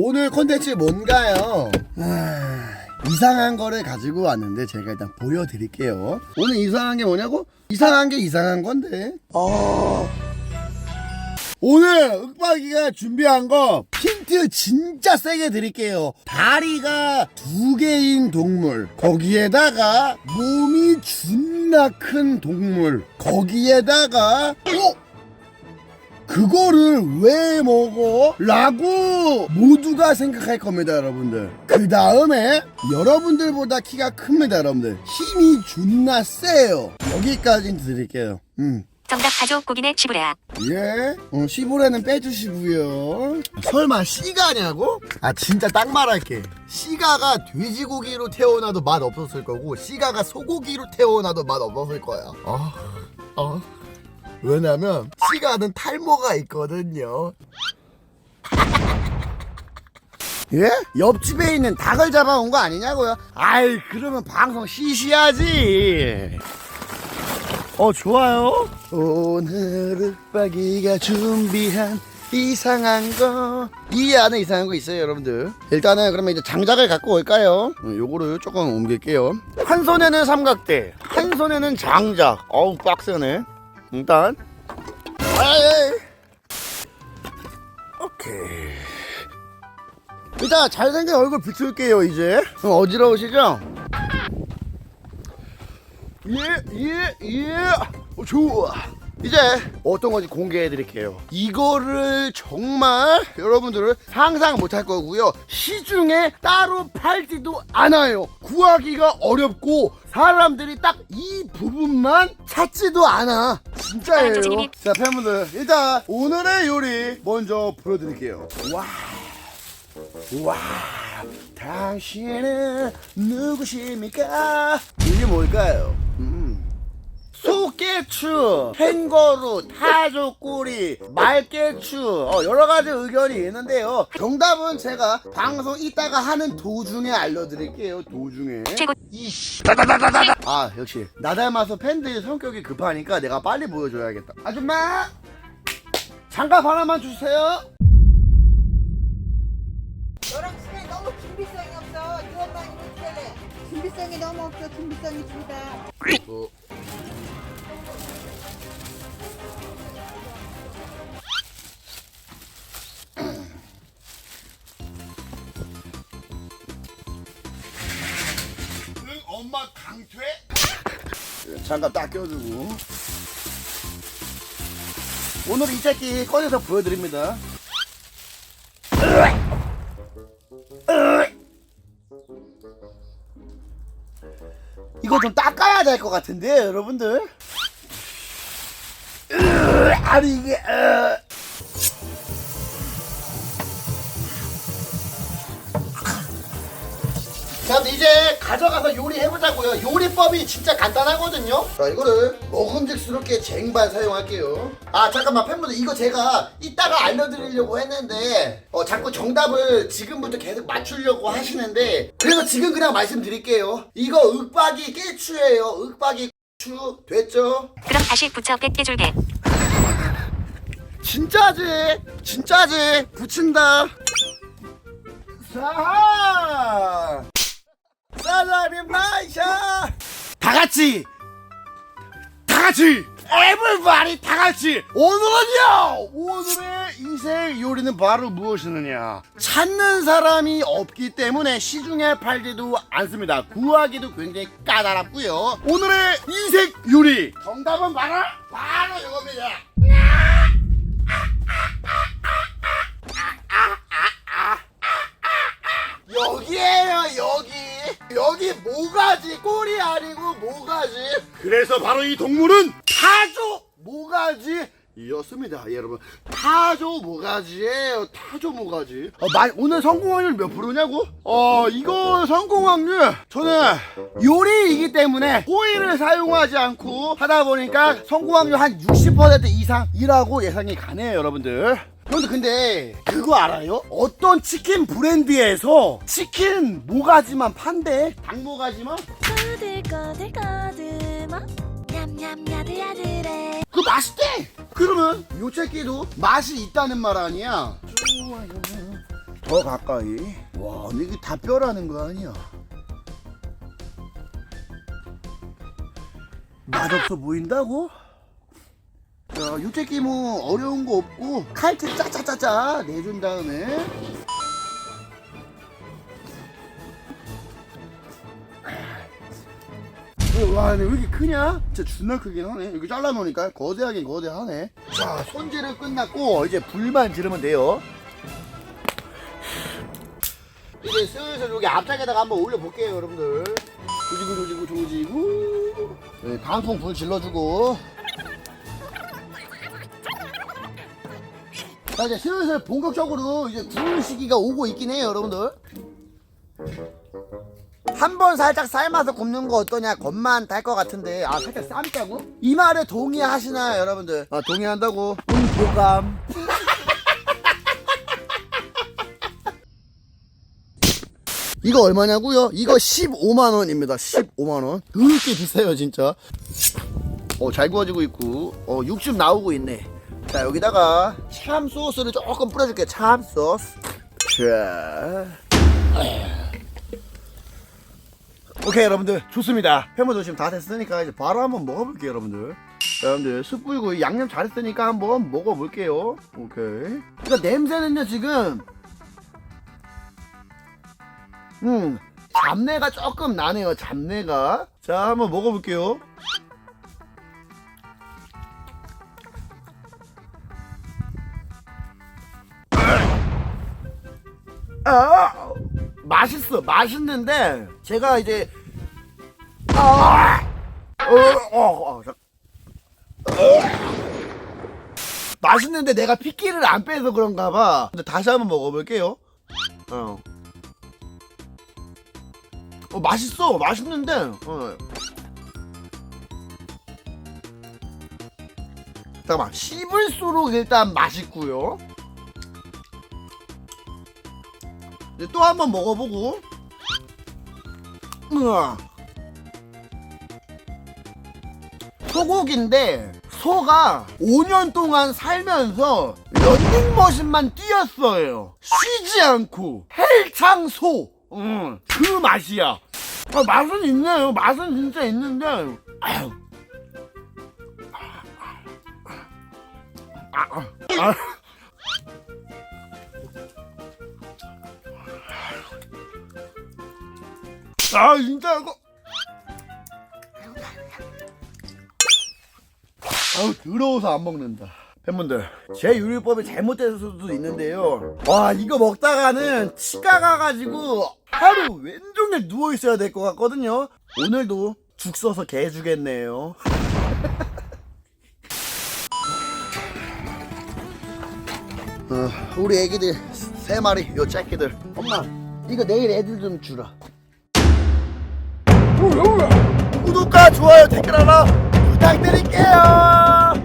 오늘 콘텐츠 뭔가요? 아, 이상한 거를 가지고 왔는데 제가 일단 보여드릴게요. 오늘 이상한 게 뭐냐고? 이상한 게 이상한 건데. 어. 오늘 윽박이가 준비한 거 힌트 진짜 세게 드릴게요. 다리가 두 개인 동물. 거기에다가 몸이 존나 큰 동물. 거기에다가 어? 그거를 왜 먹어? 라고 모두가 생각할 겁니다, 여러분들. 그 다음에 여러분들보다 키가 큽니다, 여러분들. 힘이 존나 세요. 여기까지 드릴게요. 음. 정답 가족 고기네 시부레아 예. 어, 시부레는 빼주시고요. 설마 시가냐고? 아 진짜 딱 말할게. 시가가 돼지고기로 태어나도 맛 없었을 거고 시가가 소고기로 태어나도 맛 없었을 거야. 아, 아. 왜냐면 시가는 탈모가 있거든요. 예? 옆집에 있는 닭을 잡아온 거 아니냐고요? 아이 그러면 방송 시시하지. 어 좋아요. 오늘 윽박이가 준비한 이상한 거. 이 안에 이상한 거 있어요, 여러분들. 일단은 그러면 이제 장작을 갖고 올까요? 어, 요거를 조금 옮길게요. 한 손에는 삼각대, 한 손에는 장작. 어우 빡세네. 일단. 오케이. 일단 잘생긴 얼굴 비출게요 이제. 어, 어지러우시죠? 예, 예, 예. 어, 좋아. 이제 어떤 건지 공개해 드릴게요. 이거를 정말 여러분들은 상상 못할 거고요. 시중에 따로 팔지도 않아요. 구하기가 어렵고 사람들이 딱 이 부분만 찾지도 않아. 진짜예요. 자, 팬분들 일단 오늘의 요리 먼저 보여드릴게요. 와. 와, 당신은 누구십니까? 이게 뭘까요? 음. 소깨추, 캥거루, 타조꼬리, 말깨추 어, 여러 가지 의견이 있는데요. 정답은 제가 방송 이따가 하는 도중에 알려드릴게요. 도중에. 최고 이씨. 다다다다다. 아 역시 나 닮아서 팬들이 성격이 급하니까 내가 빨리 보여줘야겠다. 아줌마 장갑 하나만 주세요. 너랑 시간이 너무 준비성이 없어. 너무 없어. 준비성이 줄다. 어. 응 엄마 강퇴? 장갑 딱 껴주고. 오늘 이 새끼 꺼내서 보여드립니다. 이거 좀 닦아야 될 것 같은데 여러분들? 으, 아니 이게 으. 자 이제 가져가서 요리해보자고요. 요리법이 진짜 간단하거든요. 자 이거를 먹음직스럽게 쟁반 사용할게요. 아 잠깐만 팬분들. 이거 제가 이따가 알려드리려고 했는데 어, 자꾸 정답을 지금부터 계속 맞추려고 하시는데 그래서 지금 그냥 말씀드릴게요. 이거 윽박이 깨추예요. 윽박이 추. 됐죠? 그럼 다시 붙여 뺏게 줄게 진짜지? 진짜지? 붙인다. 자 살라리 마샤! 다 같이! 다 같이! 에블바리 다 같이! 오늘은요! 오늘의 인생 요리는 바로 무엇이느냐? 찾는 사람이 없기 때문에 시중에 팔지도 않습니다. 구하기도 굉장히 까다롭고요. 오늘의 인생 요리! 정답은 바로 바로 이겁니다 여기에요 여기. 여기 모가지 꼬리 아니고 모가지. 그래서 바로 이 동물은 타조 모가지 이었습니다. 여러분 타조 모가지예요 타조 모가지. 어, 마- 오늘 성공 확률 몇 프로냐고? 어 이거 성공 확률 저는 요리이기 때문에 호일을 사용하지 않고 하다 보니까 성공 확률 한 60% 이상이라고 예상이 가네요 여러분들. 여러분들 근데 그거 알아요? 어떤 치킨 브랜드에서 치킨 모가지만 판대? 닭 모가지만? 거들거들거들마 냠냠 야들야들해 그 맛있대 그러면 요 새끼도 맛이 있다는 말 아니야 좋아요 더 가까이. 와, 근데 이게 다 뼈라는 거 아니야? 맛없어 보인다고? 자, 유채기 뭐 어려운 거 없고 칼집 짜짜짜짜 내준 다음에 와, 근데 왜 이렇게 크냐? 진짜 존나 크긴 하네. 이렇게 잘라놓으니까 거대하긴 거대하네. 자, 손질은 끝났고 이제 불만 지르면 돼요. 이제 슬슬 여기 앞장에다가 한번 올려볼게요, 여러분들. 조지고 조지고 조지고. 네, 강풍 불 질러주고. 자, 이제 슬슬 본격적으로 이제 구울 시기가 오고 있긴 해요, 여러분들. 한 번 살짝 삶아서 굽는 거 어떠냐 겁만 탈것 같은데. 아 살짝 삶자고? 이 말에 동의하시나요 여러분들? 아 동의한다고. 동감. 이거 얼마냐고요? 이거 15만원입니다. 15만원. 그렇게 비싸요 진짜. 어 잘 구워지고 있고. 어 육즙 나오고 있네. 자 여기다가 참 소스를 조금 뿌려줄게요. 참 소스. 자 오케이 여러분들. 좋습니다. 해물도 지금 다 됐으니까 이제 바로 한번 먹어볼게요 여러분들. 여러분들 숯 불고 양념 잘했으니까 한번 먹어볼게요. 오케이. 그러니까 냄새는요 지금. 음 잡내가 조금 나네요 잡내가. 자 한번 먹어볼게요. 아 맛있어. 맛있는데 제가 이제 아 어, 어, 어, 자- 어. 맛있는데 내가 피끼를 안 빼서 그런가 봐 근데 다시 한번 먹어볼게요 어. 어 맛있어 맛있는데 어. 잠깐만 씹을수록 일단 맛있고요 또 한번 먹어보고 우와. 소고기인데 소가 5년 동안 살면서 런닝머신만 뛰었어요. 쉬지 않고 헬창 소. 음, 그 맛이야. 아, 맛은 있네요. 맛은 진짜 있는데 아유. 아, 아, 아. 아 진짜 이거 아우 더러워서 안 먹는다. 팬분들 제 요리법이 잘못될 수도 있는데요. 와 이거 먹다가는 치과 가가지고 하루 왼종일 누워있어야 될 것 같거든요. 오늘도 죽 써서 개 주겠네요. 어, 우리 애기들 세 마리 요 새끼들. 엄마 이거 내일 애들 좀 주라. 구독과 좋아요 댓글 하나 부탁드릴게요